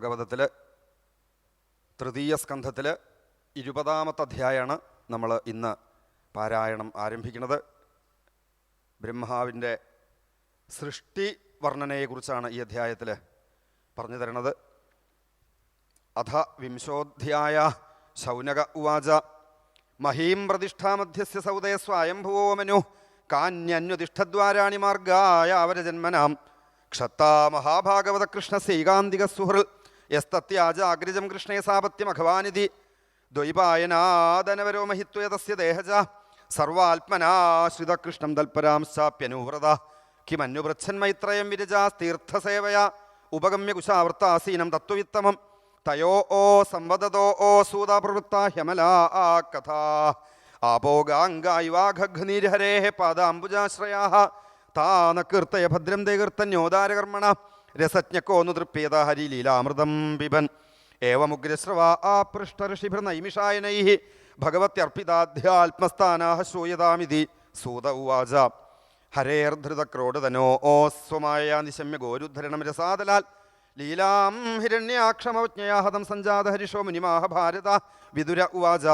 ഭാഗവതത്തിൽ തൃതീയ സ്കന്ധത്തിൽ ഇരുപതാമത്തെ അധ്യായമാണ് നമ്മൾ ഇന്ന് പാരായണം ആരംഭിക്കുന്നത്. ബ്രഹ്മാവിന്റെ സൃഷ്ടി വർണനയെക്കുറിച്ചാണ് ഈ അധ്യായത്തിൽ പറഞ്ഞു തരുന്നത്. അധ വിംശോധ്യായ ശൗനക ഉവാച മഹീം പ്രതിഷ്ഠാമധ്യസ്യ സൗദയ സ്വയംഭുവോ മനു കാന്യന്യുതിഷ്ഠദ്വാരാണി മാർഗായ അവരജന്മനാം. ക്ഷത്താ മഹാഭാഗവത കൃഷ്ണസൈകാന്തിക സുഹൃൽ യസ്തത്യാജാഗ്രിജം കൃഷ്ണേ സാപത്യം അഖവാനിധി ദ്വൈപായനാദനവരോ മഹിത്വയ തസ്യ ദേഹജ. സർവാത്മനാശ്രിതകൃഷ്ണം തൽപരാംശാപ്യനുവ്രത കിമന്യുപൃച്ഛന്മൈത്രയം വിരജാസ്തീർത്ഥസേവയാ ഉപഗമ്യ കുശാവൃത്താസീനം തത്വവിത്തമം. തയോ ഓ സംവദതോ ഓ സൂതാപ്രവൃത്ത ഹ്യമലാ ആ കഥ. ആപോഗാംഗായുവാഘഘ്നീരഹരേ പാദാംബുജാശ്രയാ താനകീർത്തയ ഭദ്രം തേ കീർത്തന്യോദാരകർമ്മണ രസജ്ഞക്കോന്നു തൃപ്യത ഹരിലീലാമൃതം പിബൻ. ആ ആപൃഷ്ടഋഷിഭൃനൈമിഷായനൈ ഭഗവത്യർപ്പിതാധ്യാത്മസ്ഥാനാ ശ്രൂയതാമിതി സൂത ഉവാച. ഹരേർധൃതക്രോഡതനോ ഓ സ്വമായ നിശമ്യ ഗോരുദ്ധരണം രസാദലാൽ ലീലാം ഹിരണ്യാക്ഷമവജ്ഞയാഹതം സഞ്ജാത ഹരിഷോ മുനിമാഹ ഭാരത. വിദുര ഉവാച.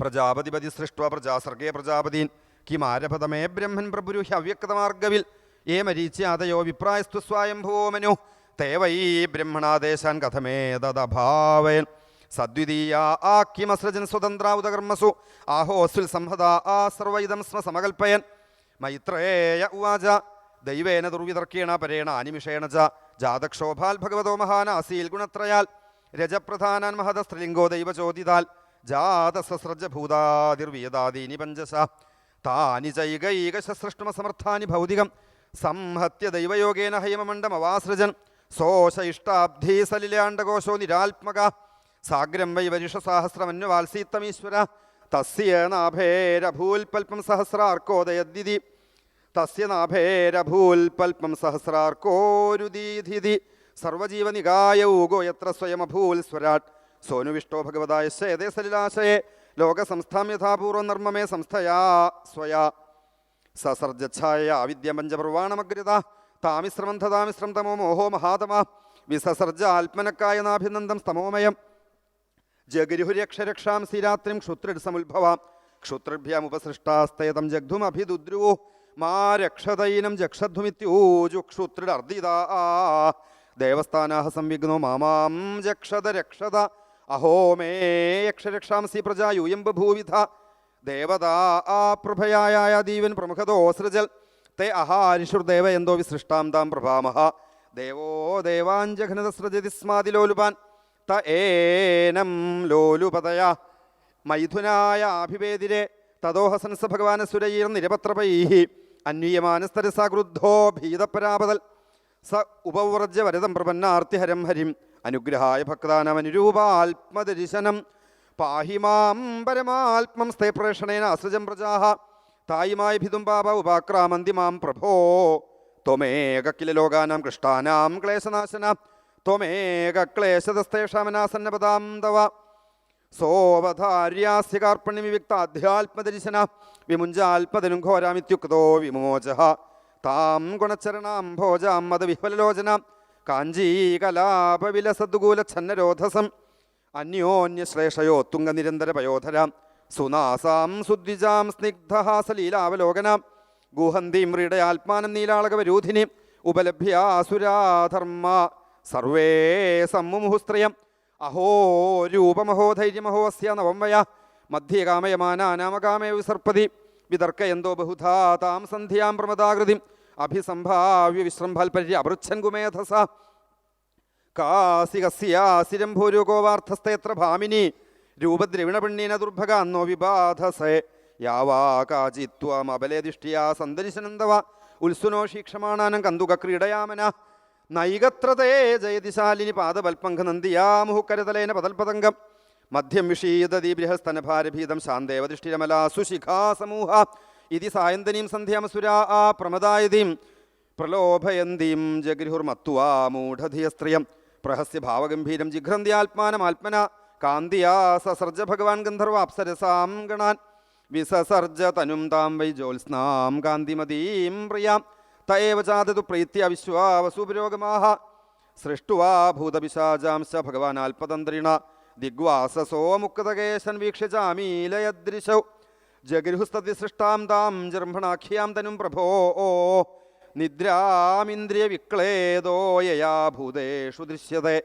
പ്രജാപതിപതി സൃഷ്ട പ്രജാസർഗേ പ്രജാപതീൻ. കിമാരഭതമേ ബ്രഹ്മൻ പ്രപുരു ഹ്യവ്യക്തമാർഗവിൽ ഏ മരീച്യാതയോ വിപ്രായസ്തു സ്വയംഭൂമനു. മനു തേ വൈ ബ്രഹ്മണാദേശാൻ കഥമേ തദഭാവയൻ സദ്വിതീയ ആ കിമസൃജൻ സ്വതന്ത്ര ഉദകർമ്മസു ആഹോസ്വിൽ സംഹത ആ സർവൈതം സ്മ സമകൽപ്പയൻ. മൈത്രേയ ഉവാച. ദൈവേന ദുർവിതർക്കേണ പരേണ അനിമിഷേണ ച. ജാതക്ഷോഭാൽ ഭഗവതോ മഹാനാസീൽ ഗുണത്രയാൽ. രജപ്രധാനാൻ മഹത സ്ത്രീലിംഗോ ദൈവചോദിതാൽ. ജാതസസ്രജഭൂതാതിർവിയതാദീനി പഞ്ചസ. താനി ചൈകൈകശസൃഷ്ടമസമർത്ഥാനി ഭൗതികം. സംഹത്യ ദൈവയോഗേന ഹൈമമണ്ഡമവാസൃജൻ സോശയിഷ്ടാബ്ധീ സലിലാണ്ടകോശോ നിരാത്മക. സാഗ്രം വൈ വരിഷസാഹസ്രമന്വവാത്സീത്തമീശ്വര. തസ്യ നാഭേരഭൂൽപൽപം സഹസ്രാർക്കോദയദ്ദിതി തസ്യ നാഭേരഭൂൽപൽപം സഹസ്രാർക്കോരുദീധിതി സർവജീവനികായ ഊഗോ യത്ര സ്വയമഭൂൽ സ്വരാട് സോനുവിഷ്ടോ ഭഗവതായ ശേതേ സലിലാശയെ. ലോകസംസ്ഥാം യഥാപൂർവം നർമ്മമേ സംസ്ഥയാ സ്വയാ. സസർജച്ഛായ അവിദ്യമഞ്ചപ്രവാണമഗ്രത താമിശ്രമം തഥാമിശ്രം തമോ മോഹോ മഹാതമ. വിസസർജ ആത്മനക്കായ നാഭിനന്ദം സ്തമോമയം. ജഗരിഹുര്യക്ഷരക്ഷാം സ്ഥിരാത്രിം ക്ഷുത്രിഡ് സമുത്ഭവാം ജഗ്ധും ജഗ്ധുമഭിദുദ്രുവോ. മാ രക്ഷതൈനം ജക്ഷധ്വമിത്യൂജു ആ ദേവസ്ഥാനാഹ സംവിഘ്നോ മാമാം ജക്ഷത രക്ഷത അഹോ മേ യക്ഷരക്ഷാംസി പ്രജാ യൂയം ബഭൂവിധ ദേവതാ പ്രഭയായ ദീവൻ പ്രമുഖതോസൃജൽ തേ അഹാരിഷുർദേവ എന്തോ വിസൃഷ്ടാം താം പ്രഭാമഹ. ദേവോ ദേവാഞ്ജഘനതസൃജതി സ്മാതിലോലുപാൻ ത ഏനം ലോലുപതയ. മൈഥുനായ അഭിവേദിരെ തദോഹസൻസ ഭഗവാന സുരയീർ നിരപത്രപൈ അന്വീയമാനസ്തരസ ക്രുദ്ധോ ഭീതപരാപതൽ. സ ഉപവ്രജ വരദം പ്രപന്നാർത്തിഹരം ഹരിം. അനുഗ്രഹായ ഭക്താനമനുരൂപാത്മദർശനം. പാഹി മാം പരമാത്മം സ്ഥേ പ്രേഷണേന അസൃജം പ്രജാഹ. തായുമായി ഭിതും പാപ ഉപാക്രാമന്തി മാം പ്രഭോ. ത്വമേക കില ലോകാനാം കൃഷ്ടാനാം ക്ലേശനാശന. ത്വമേക ക്ലേശതസ്തേഷാമനാസന്നപദാം തവ. സോവധാര്യാസ്യ കാർപ്പണ്യം വിവിക്ത അധ്യാത്മദർശന വിമുഞ്ചാൽപതനും ഘോരാമിത്യുക്തോ വിമോച താം ഗുണചരണാം ഭോജാം മതവിഹ്വലോചന കാഞ്ചീകലാപവിലസദ്ഗൂലഛന്നരോധസം. അന്യോന്യശ്ലേഷയോ നിരന്തര പയോധരാം സുനാസാം സുദ്വിജാം സ്നിഗ്ധഹാസലീലാവലോകന ഗുഹന്തി ഗുഹന്തീം ആത്മാനം നീലാളകവരൂധിനി ഉപലഭ്യാസുരാധർമ്മ സർവേ സമ്മുമുഹുസ്ത്രയം അഹോ രൂപമഹോ ധൈര്യമഹോ അസ്യ നവം വിസർപ്പതി വിതർക്ക എന്തോ വിസർപ്പതി വിതർക്കയന്തോ ബഹുധാ താം സന്ധ്യാം പ്രമദാകൃതിം അഭിസംഭാവ്യ വിശ്രംഭാൽപര്യ അപൃച്ഛൻ കുമേധസ കാസികസ്യാസിരം ഭാമിനി ദുർഭഗ ദുർഭഗാന്നോ വിബാധസേ യാവാ കാചിത്വം അബലേദിഷ്ടിയാ സന്ദർശനന്തവ ഉത്സുനോ ശീക്ഷമാണാനം കന്തുക ക്രീഡയാമന നൈകത്രതേ ജയതിശാലിനി പാദപൽപങ്ക നന്ദിയാ മുഹുക്കരതലേന പതൽപതംഗം മധ്യം വിഷീദതി ബൃഹസ്തനഭാരഭീതം ശാന്തേവതിഷ്ഠിരമലാ സുശിഖാ സമൂഹ ഇതി സായന്തനീം സന്ധ്യാമസുരാ ആ പ്രമദായതീം. പ്രലോഭയന്തീം ജഗൃഹുർമത്വാ മൂഢധിയസ്ത്രിയം. പ്രഹസ്യ ഭാവഗംഭീരം ജിഘ്രന്ത്യാത്മാനമാത്മന കാന്തിയാ സസർജ ഭഗവാൻ ഗന്ധർവ അപ്സരസാം ഗണാൻ. വിസസർജ തനും താം വൈ ജ്യോത്സ്നാം കാന്തിമതീം പ്രിയാം. തയേവ ചാതതു പ്രീത്യ വിശ്വാവസുപുരോഗമാഹ സൃഷ്ടുവാ ഭൂതപിശാചാംശ ഭഗവാൻ ആൽപതന്ത്രിണ ദിഗ്വാസസോ മുക്തകേശൻ വീക്ഷിച്ചാമീലയദൃശൗ ജഗൃഹുസ്തതി സൃഷ്ടാം താം ജർമ്മണാഖ്യാം തനും പ്രഭോ. നിദ്രാമിന്ദ്രിയ വിക്ലേദോയയാ ഭൂതേഷു ദൃശ്യത്തെ